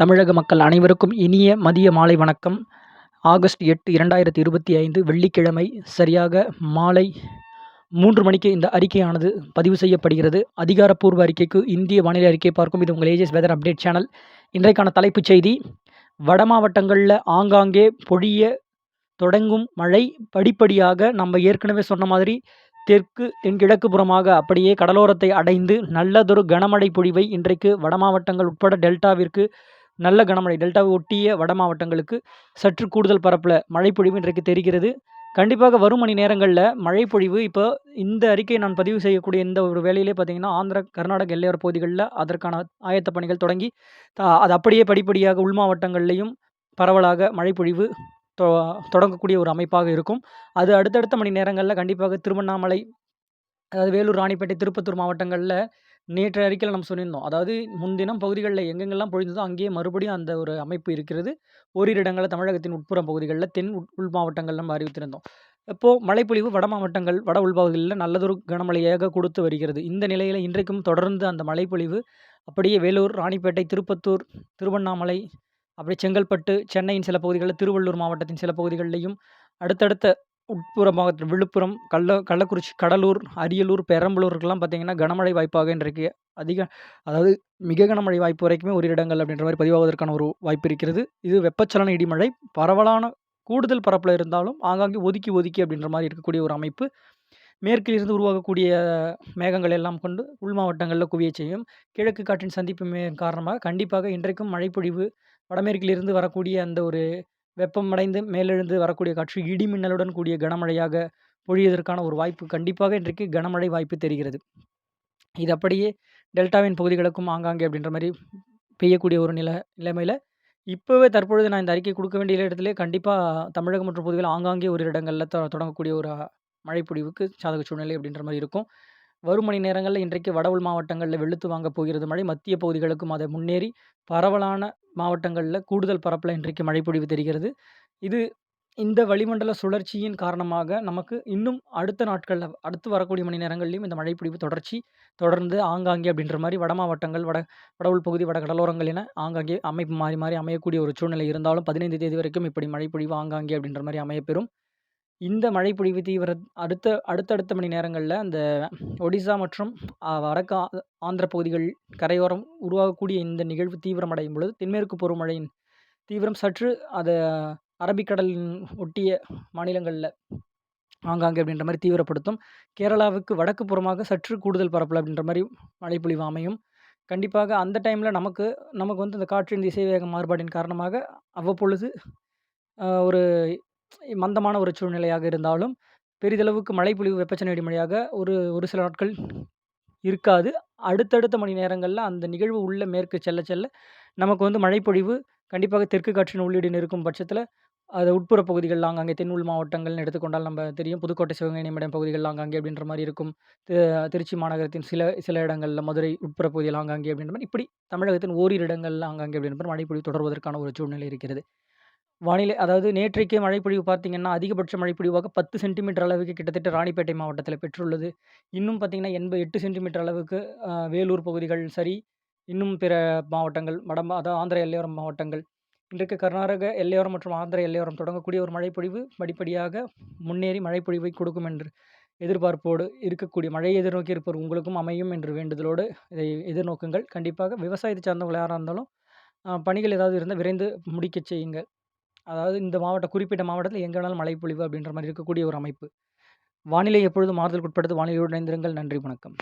தமிழக மக்கள் அனைவருக்கும் இனிய மதிய மாலை வணக்கம். ஆகஸ்ட் எட்டு இரண்டாயிரத்தி இருபத்தி ஐந்து வெள்ளிக்கிழமை சரியாக மாலை மூன்று மணிக்கு இந்த அறிக்கையானது பதிவு செய்யப்படுகிறது. அதிகாரப்பூர்வ அறிக்கைக்கு இந்திய வானிலை அறிக்கை பார்க்கும் இது உங்கள் ஏஜஸ் வெதர் அப்டேட் சேனல் இன்றைக்கான தலைப்புச் செய்தி வட மாவட்டங்களில் ஆங்காங்கே பொழிய தொடங்கும் மழை படிப்படியாக நம்ம ஏற்கனவே சொன்ன மாதிரி தெற்கு தென்கிழக்கு புறமாக அப்படியே கடலோரத்தை அடைந்து நல்லதொரு கனமழை பொழிவை இன்றைக்கு வட மாவட்டங்கள் உட்பட டெல்டாவிற்கு நல்ல கனமழை டெல்டாவை ஒட்டிய வட மாவட்டங்களுக்கு சற்று கூடுதல் பரப்பில் மழைப்பொழிவு இன்றைக்கு தெரிகிறது. கண்டிப்பாக வரும் மணி நேரங்களில் மழைப்பொழிவு இப்போ இந்த அறிக்கையை நான் பதிவு செய்யக்கூடிய இந்த ஒரு வேலையிலே பார்த்தீங்கன்னா ஆந்திர கர்நாடக எல்லையோர பகுதிகளில் அதற்கான ஆயத்த பணிகள் தொடங்கி அது அப்படியே படிப்படியாக உள் மாவட்டங்கள்லேயும் பரவலாக மழைப்பொழிவு தொ தொடங்கக்கூடிய ஒரு அமைப்பாக இருக்கும். அது அடுத்தடுத்த மணி நேரங்களில் கண்டிப்பாக திருவண்ணாமலை அதாவது வேலூர் ராணிப்பேட்டை திருப்பத்தூர் மாவட்டங்களில் நேற்று அறிக்கையில் நம்ம சொல்லியிருந்தோம். அதாவது முன்தினம் பகுதிகளில் எங்கெங்கெல்லாம் பொழிந்ததோ அங்கேயே மறுபடியும் அந்த ஒரு அமைப்பு இருக்கிறது. ஓரிரு இடங்களில் தமிழகத்தின் உட்புற பகுதிகளில் தென் உள் மாவட்டங்கள் நம்ம அறிவித்திருந்தோம். இப்போது மழைப்பொழிவு வட மாவட்டங்கள் வட உள்பகுதிகளில் நல்லதொரு கனமழையாக கொடுத்து வருகிறது. இந்த நிலையில் இன்றைக்கும் தொடர்ந்து அந்த மழைப்பொழிவு அப்படியே வேலூர் ராணிப்பேட்டை திருப்பத்தூர் திருவண்ணாமலை அப்படியே செங்கல்பட்டு சென்னையின் சில பகுதிகளில் திருவள்ளூர் மாவட்டத்தின் சில பகுதிகளிலையும் அடுத்தடுத்த உட்புற விழுப்புரம் கள்ள கள்ளக்குறிச்சி கடலூர் அரியலூர் பெரம்பலூருக்கெல்லாம் பார்த்தீங்கன்னா கனமழை வாய்ப்பாக இன்றைக்கு அதிக அதாவது மிக கனமழை வாய்ப்பு வரைக்குமே ஒரு இடங்கள் அப்படின்ற மாதிரி பதிவாவதற்கான ஒரு வாய்ப்பு இருக்கிறது. இது வெப்பச்சலன இடிமழை பரவலான கூடுதல் பரப்பில் இருந்தாலும் ஆங்காங்கே ஒதுக்கி ஒதுக்கி அப்படின்ற மாதிரி இருக்கக்கூடிய ஒரு அமைப்பு. மேற்கிலிருந்து உருவாகக்கூடிய மேகங்கள் எல்லாம் கொண்டு உள் மாவட்டங்களில் குவிய செய்யும். கிழக்கு காற்றின் சந்திப்பு காரணமாக கண்டிப்பாக இன்றைக்கும் மழைப்பொழிவு வடமேற்கிலிருந்து வரக்கூடிய அந்த ஒரு வெப்பமடைந்து மேலெழுந்து வரக்கூடிய காற்று இடிமின்னலுடன் கூடிய கனமழையாக பொழியதற்கான ஒரு வாய்ப்பு கண்டிப்பாக இன்றைக்கு கனமழை வாய்ப்பு தெரிகிறது. இது அப்படியே டெல்டாவின் பகுதிகளுக்கும் ஆங்காங்கே அப்படின்ற மாதிரி பெய்யக்கூடிய ஒரு நில நிலைமையில் இப்போவே தற்பொழுது நான் இந்த அறிக்கை கொடுக்க வேண்டிய இடத்துல கண்டிப்பாக தமிழகம் மற்றும் பகுதிகள் ஆங்காங்கே ஒரு இடங்களில் தொடங்கக்கூடிய ஒரு மழைப்பொழிவுக்கு சாதக சூழ்நிலை அப்படின்ற மாதிரி இருக்கும். வரும் மணி நேரங்களில் இன்றைக்கு வட உள் மாவட்டங்களில் வெளுத்து வாங்க போகிறது மழை. மத்திய பகுதிகளுக்கும் அதை முன்னேறி பரவலான மாவட்டங்களில் கூடுதல் பரப்பில் இன்றைக்கு மழை பொழிவு தெரிகிறது. இது இந்த வளிமண்டல சுழற்சியின் காரணமாக நமக்கு இன்னும் அடுத்த நாட்களில் அடுத்து வரக்கூடிய மணி நேரங்கள்லையும் இந்த மழைப்பொழிவு தொடர்ச்சி தொடர்ந்து ஆங்காங்கே அப்படின்ற மாதிரி வட மாவட்டங்கள் வட வடவுள் பகுதி வட கடலோரங்கள் என ஆங்காங்கே அமைப்பு மாறி மாறி அமையக்கூடிய ஒரு சூழ்நிலை இருந்தாலும் பதினைந்து தேதி வரைக்கும் இப்படி மழைப்பொழிவு ஆங்காங்கே அப்படின்ற மாதிரி அமையப்பெறும். இந்த மழைப்பொழிவு தீவிர அடுத்த அடுத்தடுத்த மணி நேரங்களில் அந்த ஒடிசா மற்றும் வடக்கு ஆந்திர பகுதிகள் கரையோரம் உருவாகக்கூடிய இந்த நிகழ்வு தீவிரமடையும் பொழுது தென்மேற்கு பருவமழையின் தீவிரம் சற்று அதை அரபிக்கடலின் ஒட்டிய மாநிலங்களில் ஆங்காங்கே அப்படின்ற மாதிரி தீவிரப்படுத்தும். கேரளாவுக்கு வடக்கு புறமாக சற்று கூடுதல் பரப்பல் அப்படின்ற மாதிரி மழைப்பொழிவு அமையும். கண்டிப்பாக அந்த டைமில் நமக்கு நமக்கு வந்து இந்த காற்றின் திசைவேக மாறுபாட்டின் காரணமாக அவ்வப்பொழுது ஒரு மந்தமான ஒரு சூழ்நிலையாக இருந்தாலும் பெரிதளவுக்கு மழைப்பொழிவு வெப்பச்சலன மழையாக ஒரு ஒரு சில நாட்கள் இருக்காது. அடுத்தடுத்த மணி நேரங்களில் அந்த நிகழ்வு உள்ள மேற்கு செல்ல செல்ல நமக்கு வந்து மழைப்பொழிவு கண்டிப்பாக தெற்கு காற்றின் உள்ளீடு இருக்கும் பட்சத்தில் அது உட்புற பகுதிகள் ஆங்காங்கே தென் உள் மாவட்டங்கள்னு எடுத்துக்கொண்டால் நம்ம தெரியும். புதுக்கோட்டை சிவகங்கை மேடம் பகுதிகள் ஆங்காங்கே அப்படின்ற மாதிரி இருக்கும். திருச்சி மாநகரத்தின் சில சில இடங்களில் மதுரை உட்புற பகுதிகள் ஆங்காங்கே அப்படின்ற மாதிரி இப்படி தமிழகத்தின் ஓரிரு இடங்களில் ஆங்காங்கே அப்படின்ற மாதிரி மழைப்பொழிவு தொடர்வதற்கான ஒரு சூழ்நிலை இருக்கிறது. வானிலை அதாவது நேற்றைக்கு மழைப்பொழிவு பார்த்தீங்கன்னா, அதிகபட்ச மழைப்பொழிவாக பத்து சென்டிமீட்டர் அளவுக்கு கிட்டத்தட்ட ராணிப்பேட்டை மாவட்டத்தில் பெற்றுள்ளது. இன்னும் பார்த்தீங்கன்னா, எண்பது எட்டு சென்டிமீட்டர் அளவுக்கு வேலூர் பகுதிகள் சரி, இன்னும் பிற மாவட்டங்கள் வட அதாவது ஆந்திர எல்லையோரம் மாவட்டங்கள். இன்றைக்கு கர்நாடக எல்லையோரம் மற்றும் ஆந்திர எல்லையோரம் தொடங்கக்கூடிய ஒரு மழைப்பொழிவு படிப்படியாக முன்னேறி மழைப்பொழிவை கொடுக்கும் என்று எதிர்பார்ப்போடு இருக்கக்கூடிய மழையை எதிர்நோக்கி இருப்பவர் உங்களுக்கும் அமையும் என்று வேண்டுதலோடு இதை எதிர்நோக்குங்கள். கண்டிப்பாக விவசாயத்தை சார்ந்தவங்க இருந்தாலும், பணிகள் ஏதாவது இருந்தால் விரைந்து முடிக்கச் செய்யுங்கள். அதாவது இந்த மாவட்டம் குறிப்பிட்ட மாவட்டத்தில் எங்கே வேணாலும் மழை பொழிவு அப்படின்ற மாதிரி இருக்கக்கூடிய ஒரு அமைப்பு. வானிலை எப்பொழுதும் மாறுதலுக்கு உட்படுத்த வானிலையோடு இணைந்திருங்கள். நன்றி வணக்கம்.